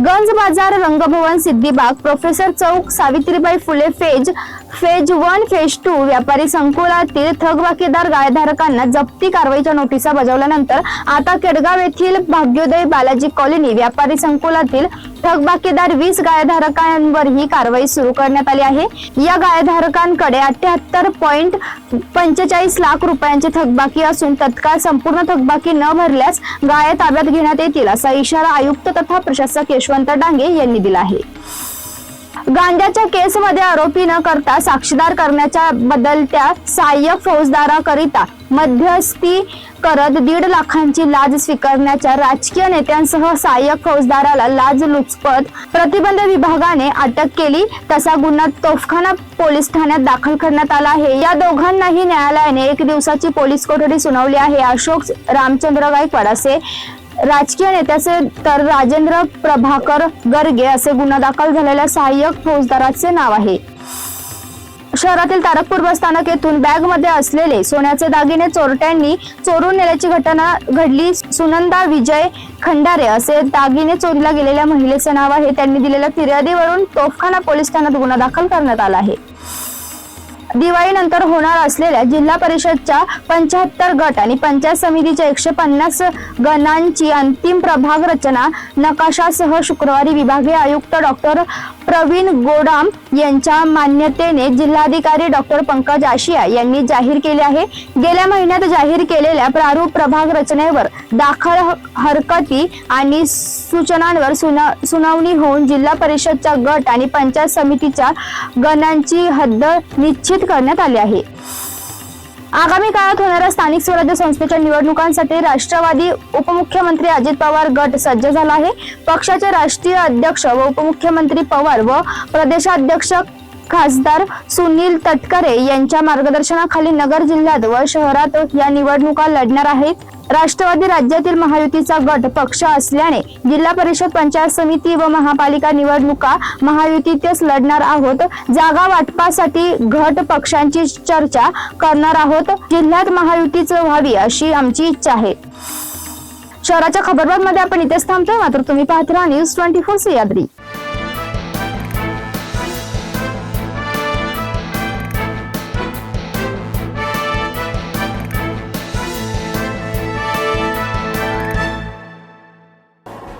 Ganj Bazar Rangbhavan Siddhibag professor Chowk Savitribai Phule phase phase one phase two व्यापारी संकुलातील थकबाकीदार गाळेधारकांना जप्ती कारवाईच्या नोटिसा बजावल्यानंतर आता केडगाव येथील भाग्योदय बालाजी कॉलनी व्यापारी संकुलातील थकबाकीदार वीस गाळेधारकांवर ही कारवाई सुरू करण्यात आली आहे. या गाळेधारकांकडे अठ्याहत्तर पॉईंट पंचेचाळीस लाख रुपयांची थकबाकी असून तत्काळ संपूर्ण थकबाकी न भरल्यास गाळे ताब्यात घेण्यात येतील असा इशारा आयुक्त तथा प्रशासक यशवंत डांगे यांनी दिला आहे. गांजाच्या केसमध्ये आरोपी न करता साक्षीदार करण्याच्या बदलत्या सहाय्यक फौजदाराकरिता मध्यस्थी करत दीड लाखांची लाच स्वीकारण्याच्या राजकीय नेत्यांसह सहाय्यक फौजदाराला लाज लुचपत प्रतिबंध विभागाने अटक केली. तसा गुन्हा तोफखाना पोलीस ठाण्यात दाखल करण्यात आला आहे. या दोघांनाही न्यायालयाने एक दिवसाची पोलीस कोठडी सुनावली आहे. अशोक रामचंद्र गायकवाड असे राजकीय नेत्याचे तर राजेंद्र प्रभाकर गर्गे असे गुन्हा दाखल झालेल्या सहाय्यक फौजदाराचे नाव आहे. शहरातील तारकपूर बस स्थानक येथून बॅगमध्ये असलेले सोन्याचे दागिने चोरट्यांनी चोरून नेल्याची घटना घडली. सुनंदा विजय खंडारे असे दागिने चोरीला गेलेल्या महिलेचे नाव आहे. त्यांनी दिलेल्या फिर्यादीवरून तोफखाना पोलीस ठाण्यात गुन्हा दाखल करण्यात आला आहे. दिवाळीनंतर होणार असलेल्या जिल्हा परिषदच्या पंच्याहत्तर गट आणि पंचायत समितीच्या एकशे पन्नास गणांची अंतिम प्रभाग रचना नकाशासह शुक्रवारी विभागीय आयुक्त डॉक्टर प्रवीण गोडाम यांच्या मान्यतेने जिल्हाधिकारी डॉक्टर पंकज आशिया यांनी जाहीर केले आहे. गेल्या महिन्यात जाहीर केलेल्या प्रारूप प्रभाग रचनेवर दाखल हरकती आणि सूचनांवर सुना सुनावणी होऊन जिल्हा परिषदच्या गट आणि पंचायत समितीच्या गणांची हद्द निश्चित करण्यात आले आहे. आगामी काळात होणाऱ्या स्थानिक स्वराज्य संस्थेच्या निवडणुकांसाठी राष्ट्रवादी उपमुख्यमंत्री अजित पवार गट सज्ज झाला आहे. पक्षाचे राष्ट्रीय अध्यक्ष व उपमुख्यमंत्री पवार व प्रदेशाध्यक्ष खासदार सुनील तटकरे यांच्या मार्गदर्शनाखाली नगर जिल्ह्यात व शहरात या निवडणुका लढणार आहेत. राष्ट्रवादी राज्यातील महायुतीचा गट पक्ष असल्याने जिल्हा परिषद पंचायत समिती व महापालिका निवडणुका महायुतीतच लढणार आहोत. जागा वाटपासाठी घट पक्षांची चर्चा करणार आहोत. जिल्ह्यात महायुतीच व्हावी अशी आमची इच्छा आहे. शहराच्या खबरबातमध्ये आपण इथेच थांबतोय. मात्र तुम्ही पाहत राहा न्यूज ट्वेंटी फोर सह्याद्री